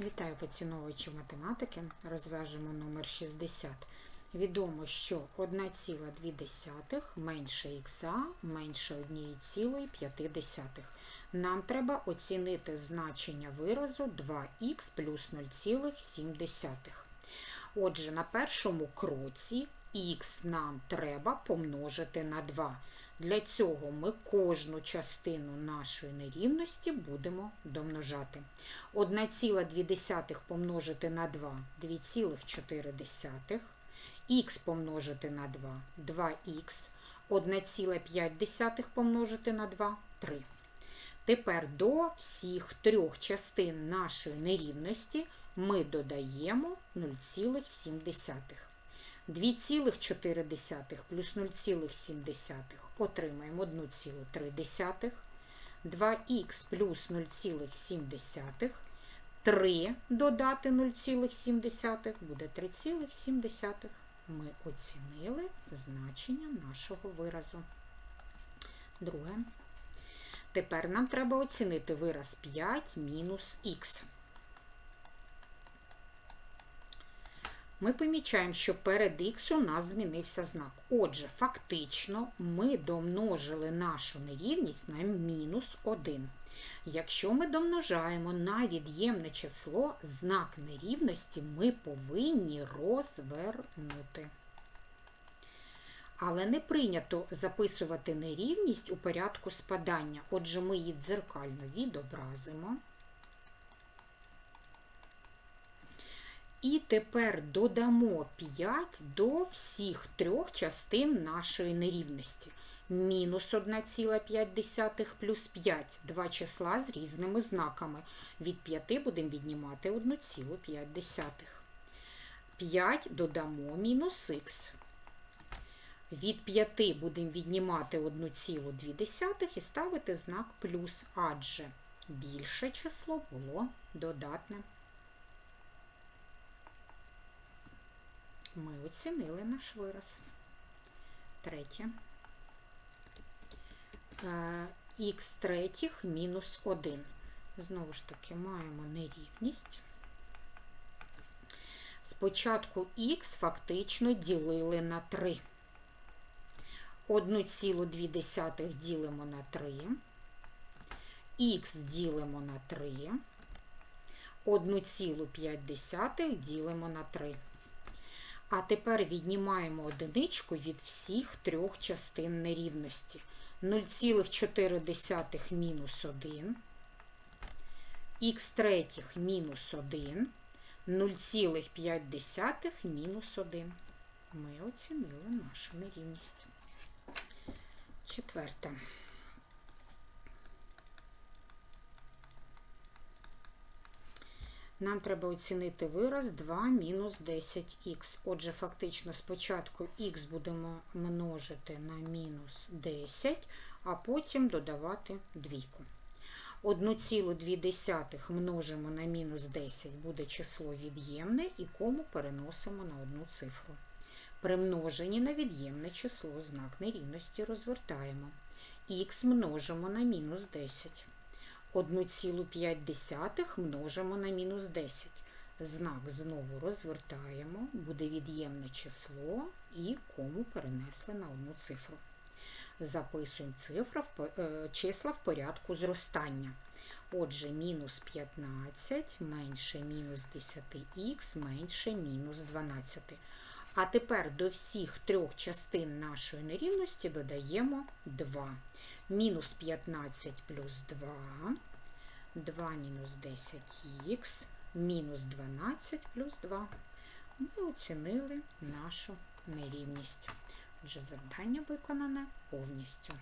Вітаю поціновувачі математики. Розв'яжемо номер 60. Відомо, що 1,2 менше х менше 1,5. Нам треба оцінити значення виразу 2х плюс 0,7. Отже, на першому кроці х нам треба помножити на 2. Для цього ми кожну частину нашої нерівності будемо домножати. 1,2 помножити на 2 2,4. Х помножити на 2 2х. 1,5 помножити на 2 3. Тепер до всіх трьох частин нашої нерівності ми додаємо 0,7. 2,4 плюс 0,7 отримаємо 1,3. 2х плюс 0,7. 3 додати 0,7 буде 3,7. Ми оцінили значення нашого виразу. Друге. Тепер нам треба оцінити вираз 5 мінус х. Ми помічаємо, що перед х у нас змінився знак. Отже, фактично ми домножили нашу нерівність на мінус 1. Якщо ми домножаємо на від'ємне число, знак нерівності ми повинні розвернути. Але не прийнято записувати нерівність у порядку спадання. Отже, ми її дзеркально відобразимо. І тепер додамо 5 до всіх трьох частин нашої нерівності. Мінус 1,5 плюс 5 два числа з різними знаками. Від 5 будемо віднімати 1,5. 5 додамо мінус х. Від 5 будемо віднімати 1,2 і ставити знак плюс, адже більше число було додатне. Ми оцінили наш вираз. Третє. Х третіх мінус 1. Знову ж таки, маємо нерівність. Спочатку х фактично ділили на 3. 1,2 ділимо на 3. Х ділимо на 3. 1,5 ділимо на 3. А тепер віднімаємо одиничку від всіх трьох частин нерівності. 0,4 мінус 1, х третіх мінус 1, 0,5 мінус 1. Ми оцінили нашу нерівність. Четверте. Нам треба оцінити вираз 2 мінус 10х. Отже, фактично, спочатку х будемо множити на мінус 10, а потім додавати двійку. 1,2 множимо на мінус 10 буде число від'ємне і кому переносимо на одну цифру. При множенні на від'ємне число знак нерівності розвертаємо. Х множимо на мінус 10. 1,5 множимо на мінус 10. Знак знову розвертаємо, буде від'ємне число і кому перенесли на одну цифру. Записуємо цифра, числа в порядку зростання. Отже, мінус 15 менше мінус 10х менше мінус 12. А тепер до всіх трьох частин нашої нерівності додаємо 2. Мінус 15 плюс 2, 2 мінус 10х, мінус 12 плюс 2. Ми оцінили нашу нерівність. Отже, завдання виконане повністю.